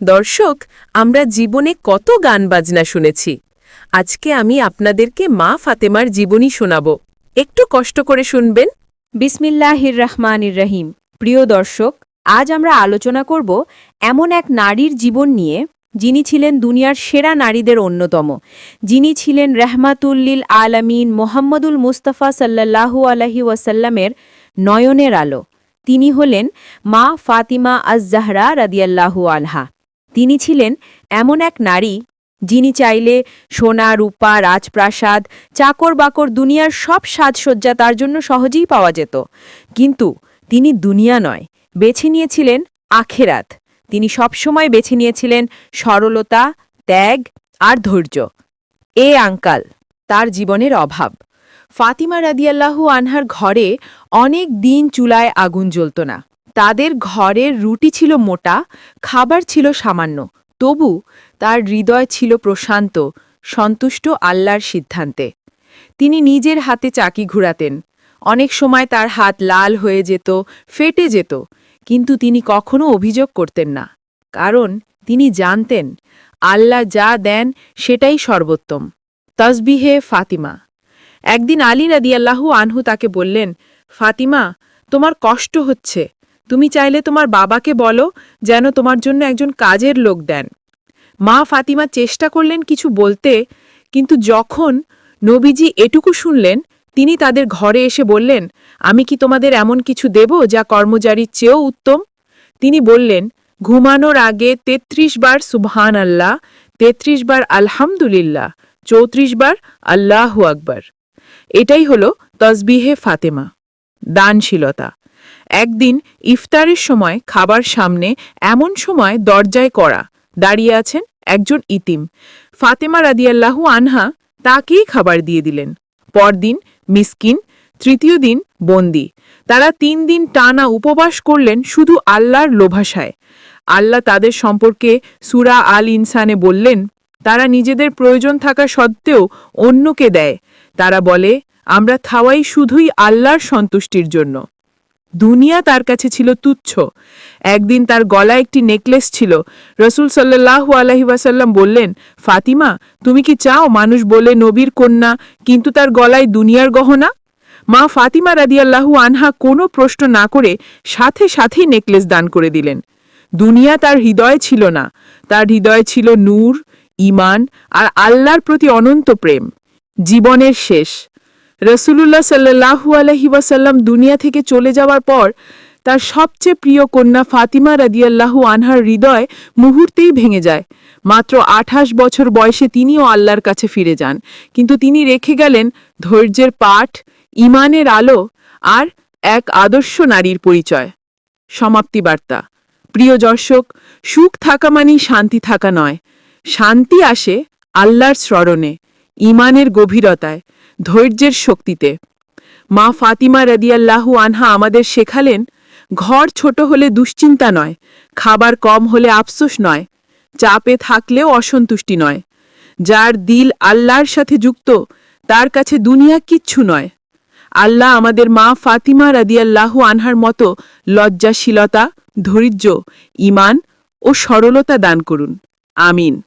দর্শক, আমরা জীবনে কত গান বাজনা শুনেছি। আজকে আমি আপনাদেরকে মা ফাতেমার জীবনী শোনাব। একটু কষ্ট করে শুনবেন? বিসমিল্লাহির রহমানির রহিম প্রিয় দর্শক, আজ আমরা আলোচনা করব এমন এক নারীর জীবন নিয়ে, যিনি ছিলেন দুনিয়ার সেরা নারীদের অন্যতম। যিনি ছিলেন রহমাতুল্লিল আলামিন মোহাম্মদুল মুস্তাফা সাল্লাল্লাহু আলহি ওয়াসাল্লামের নয়নের আলো। তিনি হলেন মা ফাতিমা আজ জাহরা রাদিয়াল্লাহু আলহা তিনি ছিলেন এমন এক নারী যিনি চাইলে সোনা, রূপা, রাজপ্রাসাদ চাকর বাকর দুনিয়ার সব সাজসজ্জা তার জন্য সহজেই পাওয়া যেত। কিন্তু তিনি দুনিয়া নয়, বেছে নিয়েছিলেন আখেরাত। তিনি সবসময় বেছে নিয়েছিলেন সরলতা, ত্যাগ আর ধৈর্য। এ আঙ্কাল তার জীবনের অভাব। ফাতিমা রাদিয়াল্লাহু আনহার ঘরে অনেক দিন চুলায় আগুন জ্বলত না। তাদের ঘরের রুটি ছিল মোটা, খাবার ছিল সামান্য। তবু তার হৃদয় ছিল প্রশান্ত, সন্তুষ্ট আল্লাহর সিদ্ধান্তে। তিনি নিজের হাতে চাকি ঘুরাতেন। অনেক সময় তার হাত লাল হয়ে যেত, ফেটে যেত, কিন্তু তিনি কখনো অভিযোগ করতেন না। কারণ তিনি জানতেন, আল্লাহ যা দেন সেটাই সর্বোত্তম। তসবিহে ফাতিমা। একদিন আলী রাদিয়াল্লাহু আনহু তাকে বললেন, ফাতিমা, তোমার কষ্ট হচ্ছে। তুমি চাইলে তোমার বাবাকে বলো যেন তোমার জন্য একজন কাজের লোক দেন। মা ফাতিমা চেষ্টা করলেন কিছু বলতে, কিন্তু যখন নবীজি এটুকু শুনলেন, তিনি তাদের ঘরে এসে বললেন, আমি কি তোমাদের এমন কিছু দেব যা কর্মচারীর চেয়েও উত্তম? তিনি বললেন, ঘুমানোর আগে ৩৩ বার সুবহান আল্লাহ ৩৩ বার আলহামদুলিল্লাহ, চৌত্রিশ বার আল্লাহু আকবার। এটাই হলো তসবিহে ফাতেমা। দানশীলতা। একদিন ইফতারের সময় খাবার সামনে এমন সময় দরজায় করা দাঁড়িয়ে আছেন একজন ইতিম। ফাতেমা রাদিয়াল্লাহু আনহা তাকেই খাবার দিয়ে দিলেন। পরদিন মিসকিন, তৃতীয় দিন বন্দি। তারা তিন দিন টানা উপবাস করলেন শুধু আল্লাহর লোভাসায় আল্লাহ তাদের সম্পর্কে সুরা আল ইনসানে বললেন, তারা নিজেদের প্রয়োজন থাকা সত্ত্বেও অন্যকে দেয়। তারা বলে আমরা থাওয়াই শুধুই আল্লাহর সন্তুষ্টির জন্য। দুনিয়া তার কাছে ছিল তুচ্ছ। একদিন তার গলায় একটি নেকলেস ছিল। রসুল সাল্লাহু আলহি ওয়াসাল্লাম বললেন, ফাতিমা, তুমি কি চাও মানুষ বলে নবীর কন্যা, কিন্তু তার গলায় দুনিয়ার গহনা? মা ফাতিমা রাদিয়াল্লাহু আনহা কোনো প্রশ্ন না করে সাথে সাথেই নেকলেস দান করে দিলেন। দুনিয়া তার হৃদয় ছিল না। তার হৃদয় ছিল নূর ইমান আর আল্লাহর প্রতি অনন্ত প্রেম। জীবনের শেষ। রসুলুল্লাহ সাল্লাহু আলহি ওয়াসাল্লাম দুনিয়া থেকে চলে যাওয়ার পর তার সবচেয়ে প্রিয় কন্যা ফাতিমা রাদিয়াল্লাহু আনহার হৃদয় মুহূর্তেই ভেঙে যায়। মাত্র আঠাশ বছর বয়সে তিনিও আল্লাহর কাছে ফিরে যান। কিন্তু তিনি রেখে গেলেন ধৈর্যের পাঠ ইমানের আলো আর এক আদর্শ নারীর পরিচয়। সমাপ্তি বার্তা। প্রিয় দর্শক, সুখ থাকা মানেই শান্তি থাকা নয়। শান্তি আসে আল্লাহর স্মরণে ইমানের গভীরতায়। ধৈর্যের শক্তিতে। মা ফাতিমা রাদিয়াল্লাহু আনহা আমাদের শেখালেন, ঘর ছোট হলে দুশ্চিন্তা নয়, খাবার কম হলে আফসোস নয়, চাপে থাকলেও অসন্তুষ্টি নয়। যার দিল আল্লাহর সাথে যুক্ত, তার কাছে দুনিয়া কিচ্ছু নয়। আল্লাহ আমাদের মা ফাতিমা রাদিয়াল্লাহু আনহার মতো লজ্জাশীলতা, ধৈর্য ইমান ও সরলতা দান করুন। আমিন।